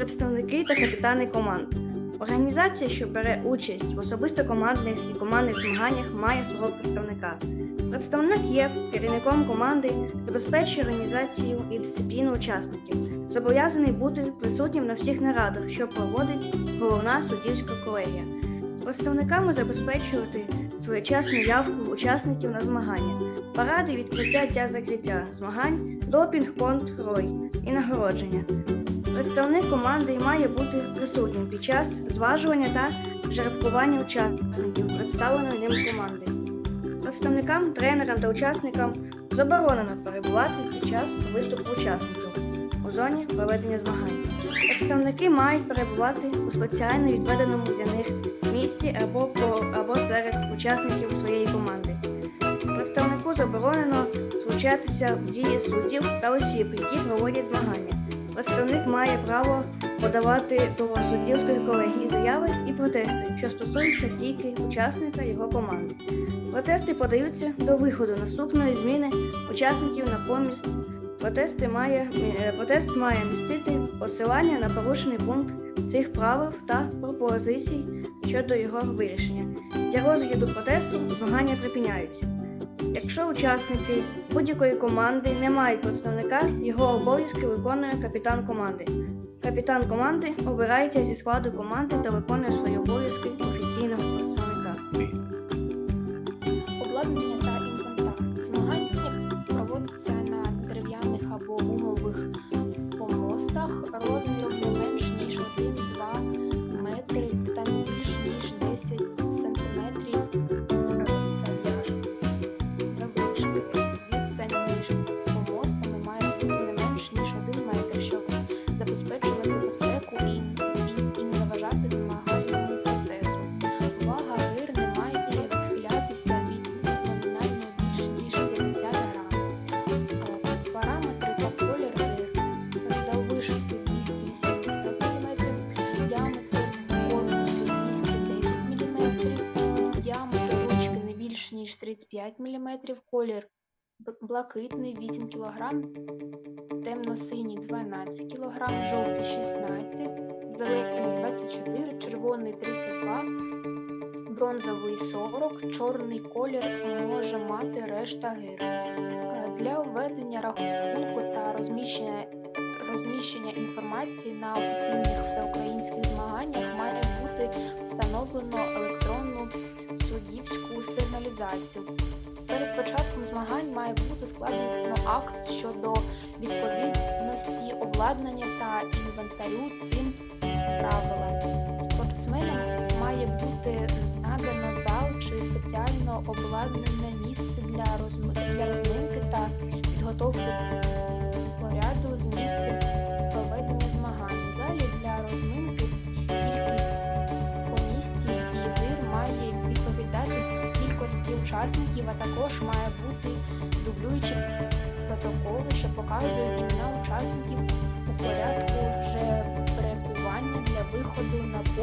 представники та капітани команд. Організація, що бере участь в особисто командних і командних змаганнях, має свого представника. Представник є керівником команди, забезпечує організацію і дисципліну учасників, зобов'язаний бути присутнім на всіх нарадах, що проводить головна суддівська колегія. З представниками забезпечувати своєчасну явку учасників на змагання, паради відкриття та закриття змагань, допінг, контроль і нагородження. Представник команди має бути присутнім під час зважування та жеребкування учасників, представленої ним команди. Представникам, тренерам та учасникам заборонено перебувати під час виступу учасників у зоні проведення змагань. Представники мають перебувати у спеціально відведеному для них місці або, по, або серед учасників своєї команди. Представнику заборонено втручатися в дії суддів та осіб, які проводять змагання. Представник має право подавати до суддівської колегії заяви і протести, що стосуються тільки учасника його команди. Протести подаються до виходу наступної зміни учасників на поміст. Протести має, е, протест має містити посилання на порушений пункт цих правил та пропозицій щодо його вирішення. Для розгляду протесту змагання припиняються. Якщо учасники будь-якої команди не мають представника, його обов'язки виконує капітан команди. Капітан команди обирається зі складу команди та виконує свої обов'язки ніж 35 мм, колір блакитний 8 кг, темно-синій 12 кг, жовтий 16 зелений 24, червоний 32, бронзовий 40, чорний колір може мати решта гир. Для введення рахунку та розміщення, розміщення інформації на офіційних всеукраїнських змаганнях має бути встановлено електронну суддівську сигналізацію. Перед початком змагань має бути складено акт щодо відповідності обладнання та інвентарю цим правилам. Спортсменам має бути надано зал чи спеціально обладнане місце для, розм...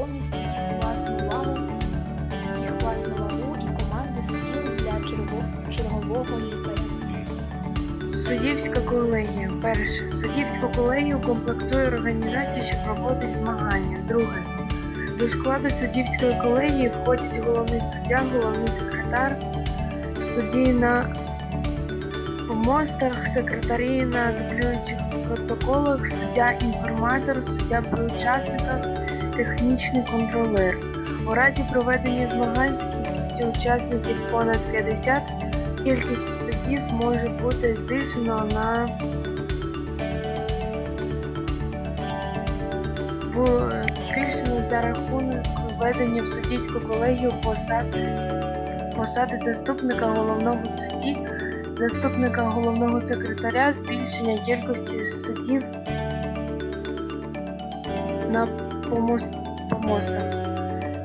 на помість, їх власну вагу, їх власну вагу і команди сил для черго- чергового лікаря. Суддівська колегія. Перше. Суддівську колегію комплектує організація, що проводить змагання. Друге. До складу суддівської колегії входять головний суддя, головний секретар, судді на помостах, секретарі на дублюючих протоколах, суддя-інформатор, суддя при учасниках, технічний контролер. У разі проведення змагань з кількістю учасників понад 50 Кількість суддів може бути збільшено на збільшено за рахунок введення в суддівську колегію посади, посади заступника головного судді, заступника головного секретаря, збільшення кількості суддів на помост, помостах.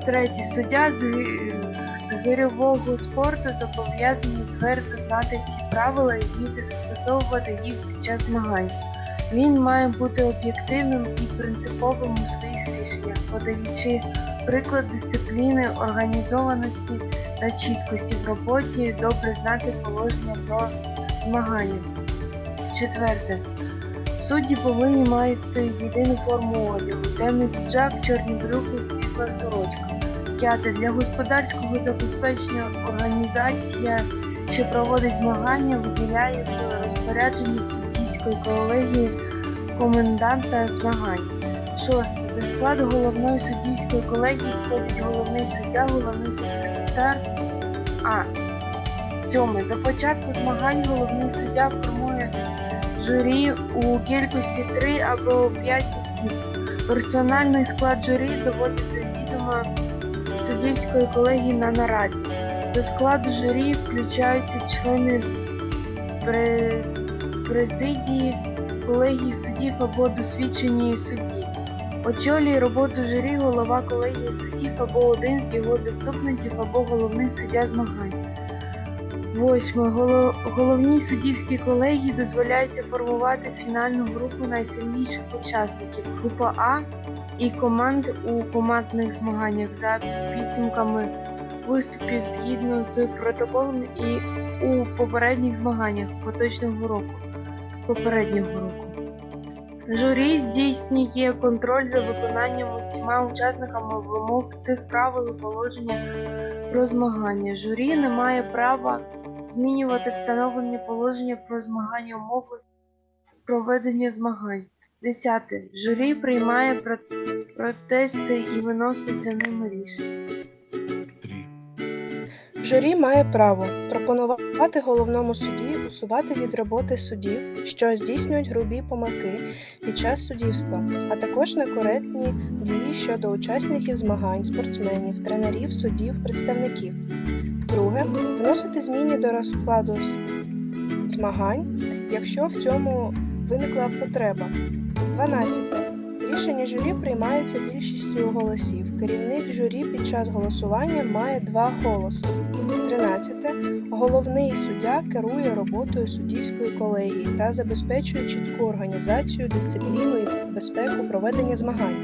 Третє. Суддя з, з гирьового спорту зобов'язаний твердо знати ті правила і вміти застосовувати їх під час змагань. Він має бути об'єктивним і принциповим у своїх рішеннях, подаючи приклад дисципліни, організованості та чіткості в роботі, добре знати положення про змагання. Четверте. Судді повинні мати єдину форму одягу, темний піджак, чорні брюки, світла сорочка. П'яте. Для господарського забезпечення організація, що проводить змагання, виділяє в розпорядженні суддівської колегії коменданта змагань. Шосте. До складу головної суддівської колегії входить головний суддя, головний секретар. А. Сьоме. До початку змагань головний суддя формує журі у кількості 3 або 5 осіб. Персональний склад журі доводить до відома суддівської колегії на нараді. До складу журі включаються члени през- президії, колегії суддів або досвідчені судді. Очолює роботу журі голова колегії суддів або один з його заступників або головний суддя змагань. Восьме. Голо- Головній суддівській колегії дозволяється формувати фінальну групу найсильніших учасників група А і команд у командних змаганнях за підсумками виступів згідно з протоколом і у попередніх змаганнях поточного року. Попереднього року. Журі здійснює контроль за виконанням усіма учасниками вимог цих правил і положення про змагання. Журі не має права змінювати встановлені положення про змагання умови проведення змагань. Десяте. Журі приймає протести і виносить за ними рішення. Журі має право пропонувати головному судді усувати від роботи суддів, що здійснюють грубі помилки під час суддівства, а також некоректні дії щодо учасників змагань, спортсменів, тренерів, суддів, представників. Друге вносити зміни до розкладу змагань, якщо в цьому виникла потреба. 12. Рішення журі приймається більшістю голосів. Керівник журі під час голосування має два голоси. 13. Головний суддя керує роботою суддівської колегії та забезпечує чітку організацію, дисципліну і безпеку проведення змагань.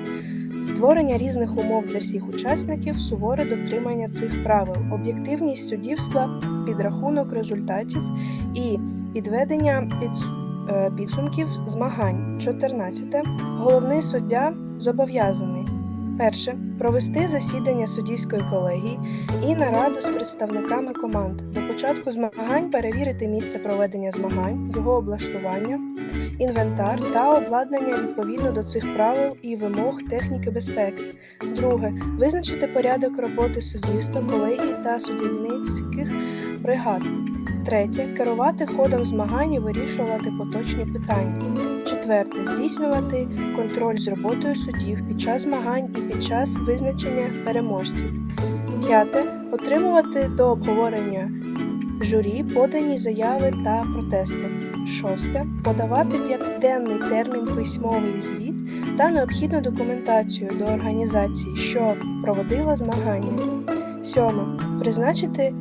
Створення різних умов для всіх учасників, суворе дотримання цих правил, об'єктивність суддівства, підрахунок результатів і підведення під, е, підсумків змагань. 14. Головний суддя зобов'язаний перше провести засідання суддівської колегії і нараду з представниками команд. До початку змагань перевірити місце проведення змагань, його облаштування, інвентар та обладнання відповідно до цих правил і вимог техніки безпеки. Друге визначити порядок роботи суддівства, колегії та судівницьких бригад. Третє керувати ходом змагань і вирішувати поточні питання. Четверте здійснювати контроль з роботою суддів під час змагань і під час визначення переможців. П'яте отримувати до обговорення журі подані заяви та протести. Шосте подавати п'ятиденний термін письмовий звіт та необхідну документацію до організації, що проводила змагання. Сьоме призначити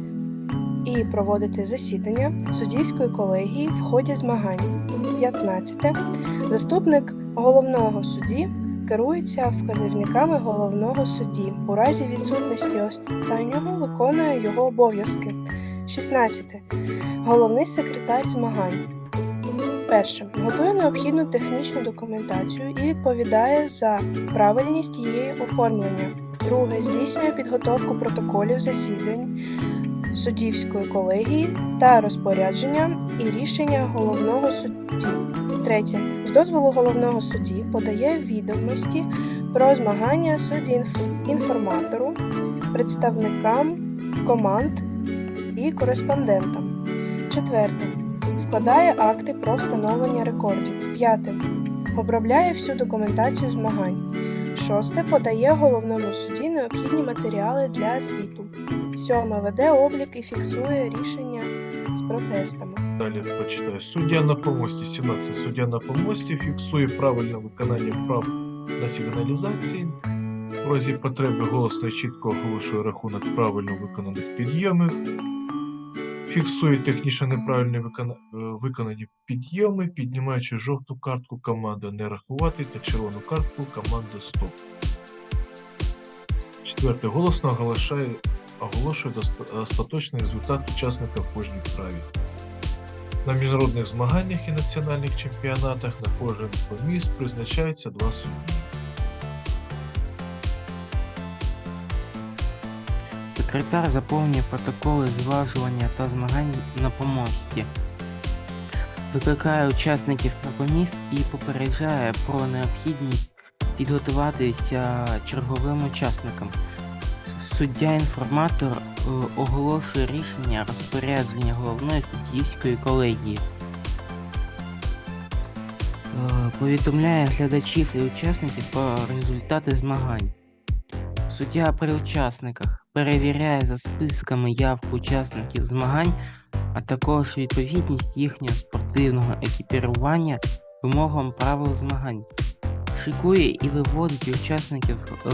і проводити засідання суддівської колегії в ході змагань. 15. Заступник головного судді керується вказівниками головного судді. У разі відсутності останнього виконує його обов'язки. 16. Головний секретар змагань. Перше. Готує необхідну технічну документацію і відповідає за правильність її оформлення. Друге. Здійснює підготовку протоколів засідань суддівської колегії та розпорядження і рішення головного судді. Третє. З дозволу головного судді подає відомості про змагання судді-інформатору, представникам команд і кореспондентам. Четверте. Складає акти про встановлення рекордів. П'яте. Обробляє всю документацію змагань. Шосте. Подає головному судді необхідні матеріали для звіту. Сьоме. Веде облік і фіксує рішення з протестами. Далі почитаю. Суддя на помості. 17. Суддя на помості фіксує правильне виконання прав на сигналізації. В разі потреби голосно і чітко оголошує рахунок правильно виконаних підйомів. Фіксує технічно неправильно е, виконані підйоми, піднімаючи жовту картку команда не рахувати та червону картку команда стоп. Четверте. Голосно оголошує, оголошує остаточний результат учасника в кожній вправі. На міжнародних змаганнях і національних чемпіонатах на кожен поміст призначаються два судді. Секретар заповнює протоколи зважування та змагань на помості, викликає учасників на поміст і попереджає про необхідність підготуватися черговим учасникам. Суддя-інформатор е, оголошує рішення розпорядження головної суддівської колегії. Е, Повідомляє глядачів і учасників про результати змагань. Суддя при учасниках перевіряє за списками явку учасників змагань, а також відповідність їхнього спортивного екіпірування вимогам правил змагань. Шикує і виводить учасників, е,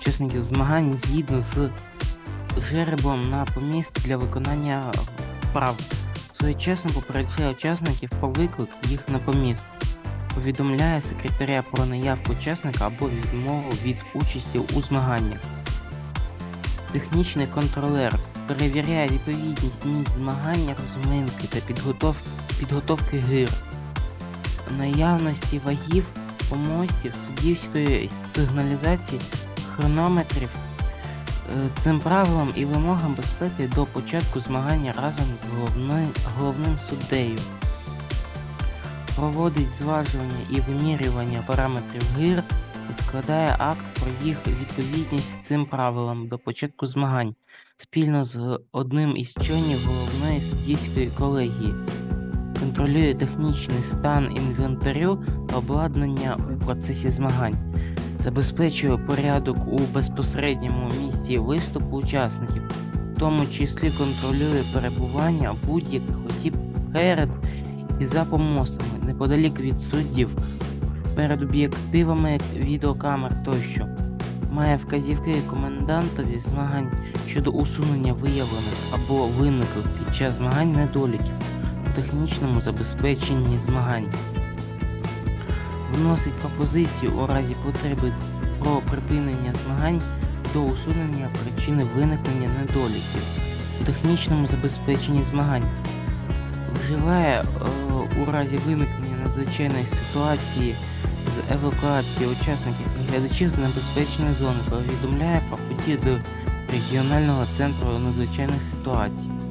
учасників змагань згідно з жеребом на поміст для виконання вправ. Своєчасно попереджає учасників про виклик їх на поміст повідомляє секретаря про наявку учасника або відмову від участі у змаганнях. Технічний контролер перевіряє відповідність місць змагання, розминки та підготов... підготовки гир, наявності вагів, помостів, суддівської сигналізації, хронометрів. Е, Цим правилам і вимогам безпеки до початку змагання разом з головни... головним суддею проводить зважування і вимірювання параметрів гир і складає акт про їх відповідність цим правилам до початку змагань спільно з одним із членів головної суддівської колегії. Контролює технічний стан інвентарю та обладнання у процесі змагань, забезпечує порядок у безпосередньому місці виступу учасників, в тому числі контролює перебування будь-яких осіб перед і за помостами неподалік від суддів, перед об'єктивами відеокамер тощо. Має вказівки комендантові змагань щодо усунення виявлених або виниклих під час змагань недоліків у технічному забезпеченні змагань. Вносить пропозицію у разі потреби про припинення змагань до усунення причини виникнення недоліків у технічному забезпеченні змагань вживає е, у разі виникнення надзвичайної ситуації з евакуації учасників і глядачів з небезпечної зони, повідомляє про події до регіонального центру надзвичайних ситуацій.